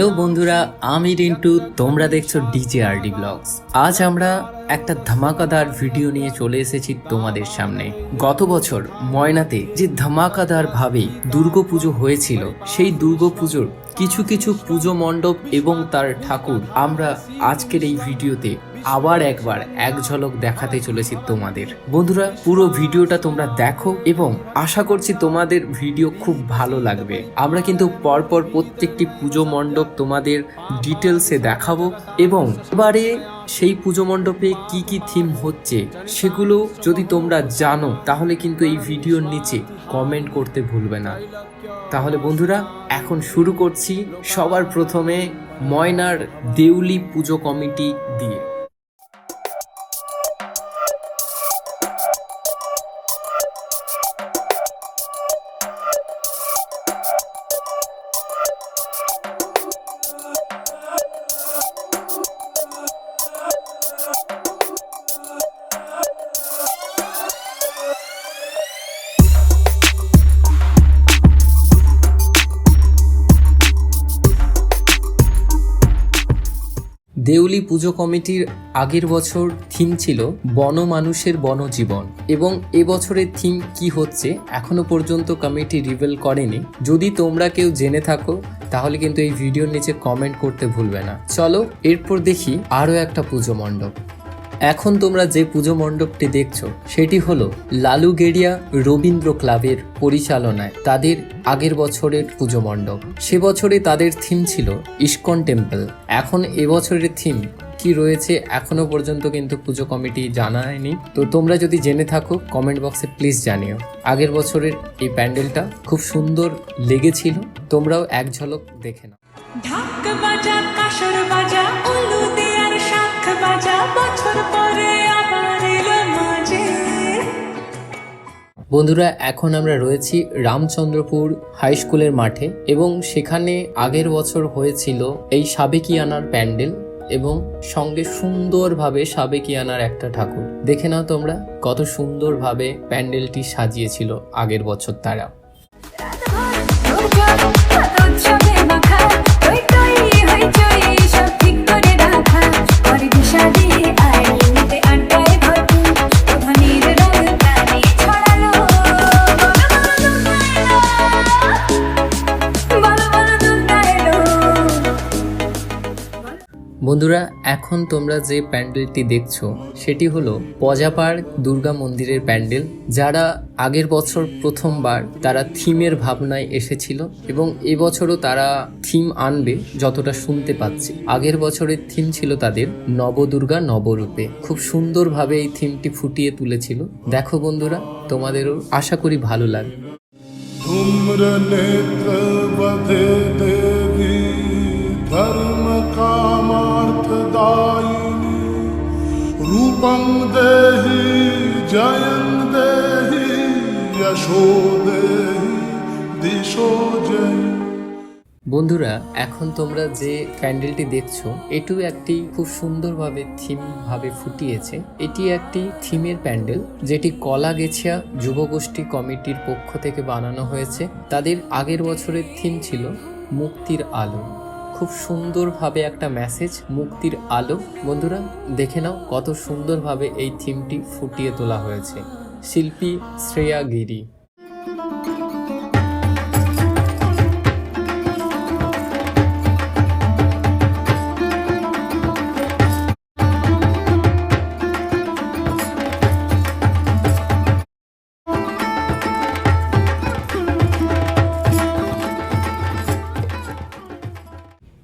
Hello বন্ধুরা, আমি রিন্টু, তোমরা দেখছ ডিজে আরডি ব্লগস। আজ আমরা একটা ধামাকাদার ভিডিও নিয়ে চলে এসেছি তোমাদের সামনে। গত বছর ময়নাতে যে ধামাকাদার ভাবে দুর্গাপুজো হয়েছিল, সেই দুর্গাপুজোর কিছু কিছু পুজো মণ্ডপ এবং তার ঠাকুর আমরা আজকের এই ভিডিওতে আবার একবার এক ঝলক দেখাতে চলেছি তোমাদের। বন্ধুরা, পুরো ভিডিওটা তোমরা দেখো এবং আশা করছি তোমাদের ভিডিও খুব ভালো লাগবে। আমরা কিন্তু পরপর প্রত্যেকটি পুজো মণ্ডপ তোমাদের ডিটেলসে দেখাবো এবং এবারে সেই পুজো মণ্ডপে কি কি থিম হচ্ছে সেগুলো যদি তোমরা জানো, তাহলে কিন্তু এই ভিডিওর নিচে কমেন্ট করতে ভুলবে না। তাহলে বন্ধুরা, এখন শুরু করছি সবার প্রথমে ময়নার দেউলি পুজো কমিটি দিয়ে। দেউলি পুজো কমিটির আগের বছর থিম ছিল বন মানুষের বনজীবন এবং এবছরের থিম কি হচ্ছে এখনও পর্যন্ত কমিটি রিভেল করেনি। যদি তোমরা কেউ জেনে থাকো, তাহলে কিন্তু এই ভিডিওর নিচে কমেন্ট করতে ভুলবে না। চলো, এরপর দেখি আরও একটা পুজো মণ্ডপ। এখন তোমরা যে পুজো মণ্ডপটি দেখছ, সেটি হলো লালুগেড়িয়া রবীন্দ্র ক্লাবের পরিচালনায় তাদের আগের বছরের পুজো মণ্ডপ। সে বছরে তাদের থিম ছিল ইস্কন টেম্পল এখন এবছরের থিম কি রয়েছে, এখনও পর্যন্ত কিন্তু পুজো কমিটি জানায়নি। তো তোমরা যদি জেনে থাকো কমেন্ট বক্সে প্লিজ জানিও। আগের বছরের এই প্যান্ডেলটা খুব সুন্দর লেগেছিল, তোমরাও এক ঝলক দেখে নাও। বন্ধুরা, এখন আমরা রয়েছি রামচন্দ্রপুর হাই স্কুলের মাঠে এবং সেখানে আগের বছর হয়েছিল এই সাবেকিয়ানার প্যান্ডেল এবং সঙ্গে সুন্দরভাবে সাবেকিয়ানার একটা ঠাকুর। দেখে নাও তোমরা কত সুন্দরভাবে প্যান্ডেলটি সাজিয়েছিল আগের বছর তারা। বন্ধুরা, এখন তোমরা যে প্যান্ডেলটি দেখছ, সেটি হলো পজাপাড় দুর্গা মন্দিরের প্যান্ডেল, যারা আগের বছর প্রথমবার তারা থিমের ভাবনায় এসেছিল এবং এবছরও তারা থিম আনবে যতটা শুনতে পাচ্ছি। আগের বছরের থিম ছিল তাদের নবদুর্গা নবরূপে। খুব সুন্দরভাবে এই থিমটি ফুটিয়ে তুলেছিল। দেখো বন্ধুরা, তোমাদেরও আশা করি ভালো লাগে ধুম্র रूपं देहि जयं देहि यशो देहि दिशो जय বন্ধুরা এখন তোমরা যে প্যান্ডেলটি দেখছো এটিও একটি খুব সুন্দরভাবে থিম ভাবে ফুটিয়েছে এটি একটি থিমের প্যান্ডেল যেটি কলা গেছিয়া যুবগোষ্ঠী কমিটির পক্ষ থেকে বানানো হয়েছে তাদের আগের বছরের থিম ছিল মুক্তির আলো খুব সুন্দরভাবে একটা মেসেজ মুক্তির আলো। বন্ধুরা, দেখে নাও কত সুন্দরভাবে এই থিমটি ফুটিয়ে তোলা হয়েছে। শিল্পী শ্রেয়া গিরি।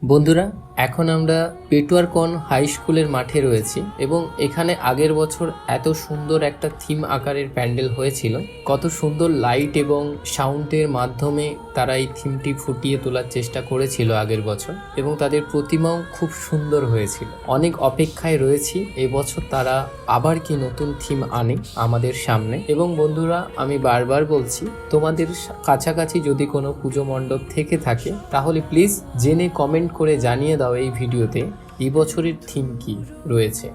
বন্ধুরা এখন আমরা পেটুয়ারকন হাই স্কুলের মাঠে রয়েছি এবং এখানে আগের বছর এত সুন্দর একটা থিম আকারের প্যান্ডেল হয়েছিল। কত সুন্দর লাইট এবং সাউন্ডের মাধ্যমে তারা এই থিমটি ফুটিয়ে তোলার চেষ্টা করেছিল আগের বছর এবং তাদের প্রতিমাও খুব সুন্দর হয়েছিল। অনেক অপেক্ষায় রয়েছি এবছর তারা আবার কি নতুন থিম আনে আমাদের সামনে। এবং বন্ধুরা, আমি বারবার বলছি, তোমাদের কাছাকাছি যদি কোনো পুজো মণ্ডপ থেকে থাকে, তাহলে প্লিজ জেনে কমেন্ট করে জানিয়ে দাও এই ভিডিওতে। এই বছরের থিম কি রয়েছে?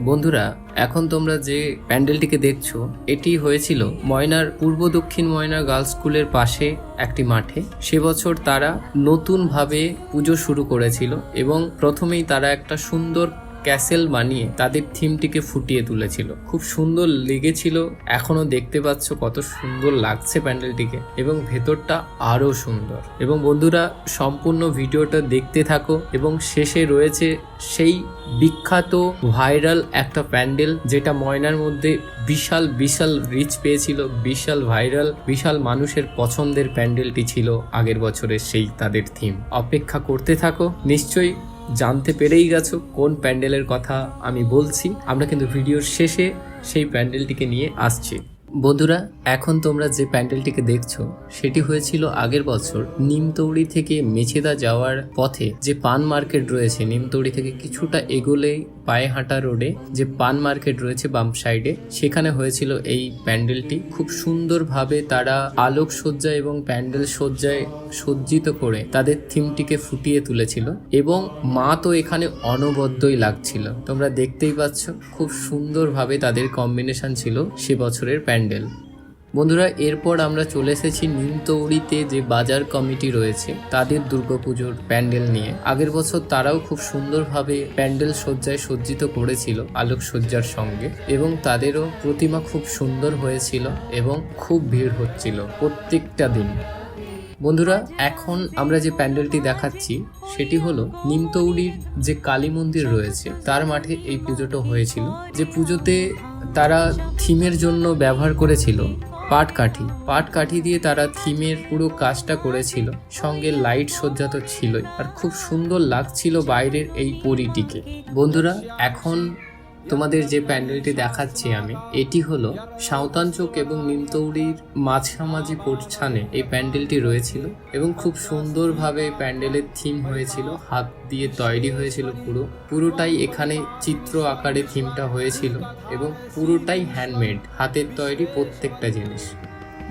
বন্ধুরা, এখন তোমরা যে প্যান্ডেলটিকে দেখছ, এটি হয়েছিল ময়নার পূর্ব দক্ষিণ ময়না গার্লস স্কুলের পাশে একটি মাঠে। সে বছর তারা নতুনভাবে পুজো শুরু করেছিল এবং প্রথমেই তারা একটা সুন্দর ক্যাসেল বানিয়ে তাদের থিমটিকে ফুটিয়ে তুলেছিল। খুব সুন্দর লেগেছিল। এখনও দেখতে পাচ্ছ কত সুন্দর লাগছে প্যান্ডেলটিকে এবং ভেতরটা আরও সুন্দর। এবং বন্ধুরা, সম্পূর্ণ ভিডিওটা দেখতে থাকো এবং শেষে রয়েছে সেই বিখ্যাত ভাইরাল একটা প্যান্ডেল যেটা ময়নার মধ্যে বিশাল বিশাল রিচ পেয়েছিল, বিশাল ভাইরাল, বিশাল মানুষের পছন্দের প্যান্ডেলটি ছিল আগের বছরের সেই তাদের থিম অপেক্ষা করতে থাকো, নিশ্চয়ই জানতে পেরেই গেছো কোন প্যান্ডেলের কথা আমি বলছি। আমরা কিন্তু ভিডিওর শেষে সেই প্যান্ডেলটিকে নিয়ে আসছি। বন্ধুরা, এখন তোমরা যে প্যান্ডেলটিকে দেখছ, সেটি হয়েছিল আগের বছর নিমতৌড়ি থেকে মেছেদা যাওয়ার পথে যে পান মার্কেট রয়েছে, নিমতৌড়ি থেকে কিছুটা এগোলে পায়ে হাঁটা রোডে যে পান মার্কেট রয়েছে বাম সাইডে, সেখানে হয়েছিল এই প্যান্ডেলটি। খুব সুন্দরভাবে তারা আলোক সজ্জা এবং প্যান্ডেল সজ্জায় সজ্জিত করে তাদের থিমটিকে ফুটিয়ে তুলেছিল এবং মা তো এখানে অনবদ্যই লাগছিল। তোমরা দেখতেই পাচ্ছ, খুব সুন্দরভাবে তাদের কম্বিনেশন ছিল সে বছরের প্যান্ডেল। বন্ধুরা, এরপর আমরা চলে এসেছি নিমতৌড়িতে যে বাজার কমিটি রয়েছে তাদের দুর্গাপুজোর প্যান্ডেল নিয়ে। আগের বছর তারাও খুব সুন্দরভাবে প্যান্ডেল সজ্জায় সজ্জিত করেছিল আলোক সজ্জার সঙ্গে এবং তাদেরও প্রতিমা খুব সুন্দর হয়েছিল এবং খুব ভিড় হচ্ছিল প্রত্যেকটা দিন। বন্ধুরা, এখন আমরা যে প্যান্ডেলটি দেখাচ্ছি সেটি হলো নিমতৌড়ির যে কালী মন্দির রয়েছে, তার মাঠে এই পুজোটা হয়েছিল। যে পুজোতে তারা থিমের জন্য ব্যবহার করেছিল পাট কাঠি পাট কাঠি দিয়ে তারা থিমের পুরো কাজটা করেছিল। সঙ্গে লাইট সজ্জা তো ছিলই। আর খুব সুন্দর লাগছিল বাইরের এই পরিটিকে। বন্ধুরা, এখন তোমাদের যে প্যান্ডেলটি দেখাচ্ছি আমি, এটি হলো সাঁওতান চোখ এবং নিমতৌড়ির মাঝামাঝি পৌঁছানে এই প্যান্ডেলটি রয়েছিল এবং খুব সুন্দরভাবে প্যান্ডেলের থিম হয়েছিল, হাত দিয়ে তৈরি হয়েছিল পুরো। পুরোটাই এখানে চিত্র আকারে থিমটা হয়েছিল এবং পুরোটাই হ্যান্ডমেড হাতের তৈরি প্রত্যেকটা জিনিস।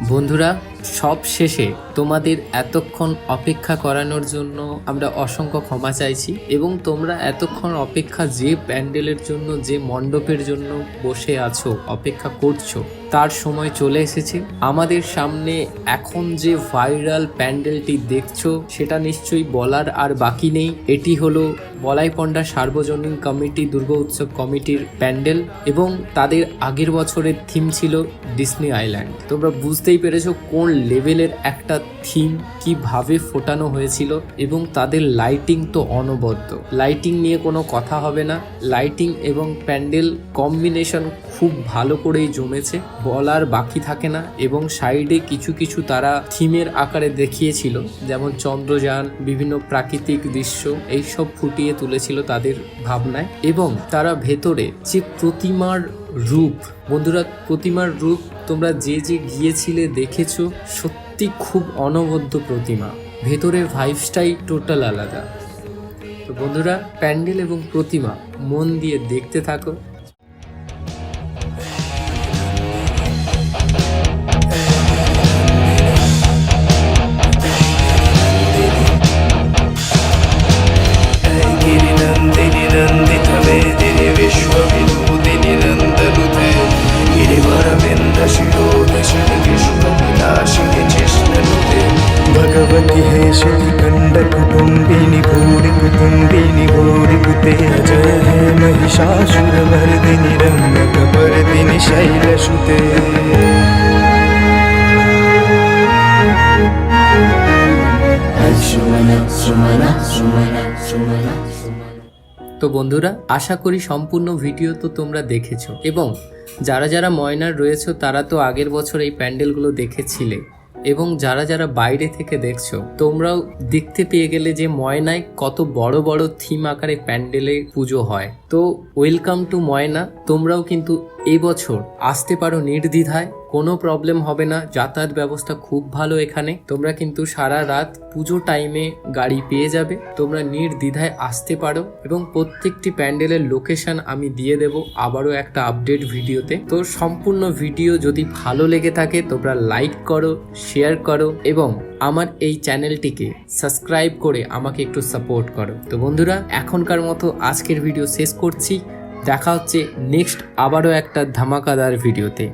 বন্ধুরা সব শেষে তোমাদের এতক্ষণ অপেক্ষা করানোর জন্য আমরা অসংখ্য ক্ষমা চাইছি এবং তোমরা এতক্ষণ অপেক্ষা যে প্যান্ডেলের জন্য, যে মণ্ডপের জন্য বসে আছো, অপেক্ষা করছ তার সময় চলে এসেছে। আমাদের সামনে এখন যে ভাইরাল প্যান্ডেলটি দেখছ, সেটা নিশ্চয়ই বলার আর বাকি নেই। এটি হলো বলাইপন্ডা সার্বজনীন কমিটি, দুর্গা উৎসব কমিটির প্যান্ডেল এবং তাদের আগের বছরের থিম ছিল ডিসনি আইল্যান্ড তোমরা বুঝতেই পেরেছ কোন লেভেলের একটা থিম কীভাবে ফোটানো হয়েছিল এবং তাদের লাইটিং তো অনবদ্য। লাইটিং নিয়ে কোনো কথা হবে না। লাইটিং এবং প্যান্ডেল কম্বিনেশন খুব ভালো করেই জমেছে। বলার বাকি থাকে না এবং সাইডে কিছু কিছু তারা থিমের আকারে দেখিয়েছিল, যেমন চন্দ্রযান, বিভিন্ন প্রাকৃতিক দৃশ্য, এইসব ফুটিয়ে তুলেছিল তাদের ভাবনায়। এবং তারা ভেতরে যে প্রতিমার রূপ, বন্ধুরা, প্রতিমার রূপ তোমরা যে যে গিয়েছিলে দেখেছ, সত্যি খুব অনবদ্য প্রতিমা। ভেতরের ভাইবসটাই টোটাল আলাদা। তো বন্ধুরা, প্যান্ডেল এবং প্রতিমা মন দিয়ে দেখতে থাকো। তো বন্ধুরা, আশা করি সম্পূর্ণ ভিডিও তো তোমরা দেখেছ। এবং যারা যারা ময়নার রয়েছে, তারা তো আগের বছর এই প্যান্ডেলগুলো দেখেছিলে। এবং যারা যারা বাইরে থেকে দেখছ, তোমরাও দেখতে পেয়ে গেলে যে ময়নায় কত বড় বড় থিম আকারে প্যান্ডেলে পুজো হয়। তো ওয়েলকাম টু ময়না। তোমরাও কিন্তু এবছর আসতে পারো নির্দ্বিধায়। কোনো প্রবলেম হবে না, যাতায়াত ব্যবস্থা খুব ভালো এখানে। তোমরা কিন্তু সারা রাত পুজো টাইমে গাড়ি পেয়ে যাবে। তোমরা নির্দ্বিধায় আসতে পারো এবং প্রত্যেকটি প্যান্ডেলের লোকেশন আমি দিয়ে দেব আবারও একটা আপডেট ভিডিওতে। তো সম্পূর্ণ ভিডিও যদি ভালো লেগে থাকে, তোমরা লাইক করো শেয়ার করো এবং আমার এই চ্যানেলটিকে সাবস্ক্রাইব করে আমাকে একটু সাপোর্ট করো। তো বন্ধুরা, এখনকার মতো আজকের ভিডিও শেষ করছি। দেখা হচ্ছে নেক্সট আবারও একটা ধামাকাদার ভিডিওতে।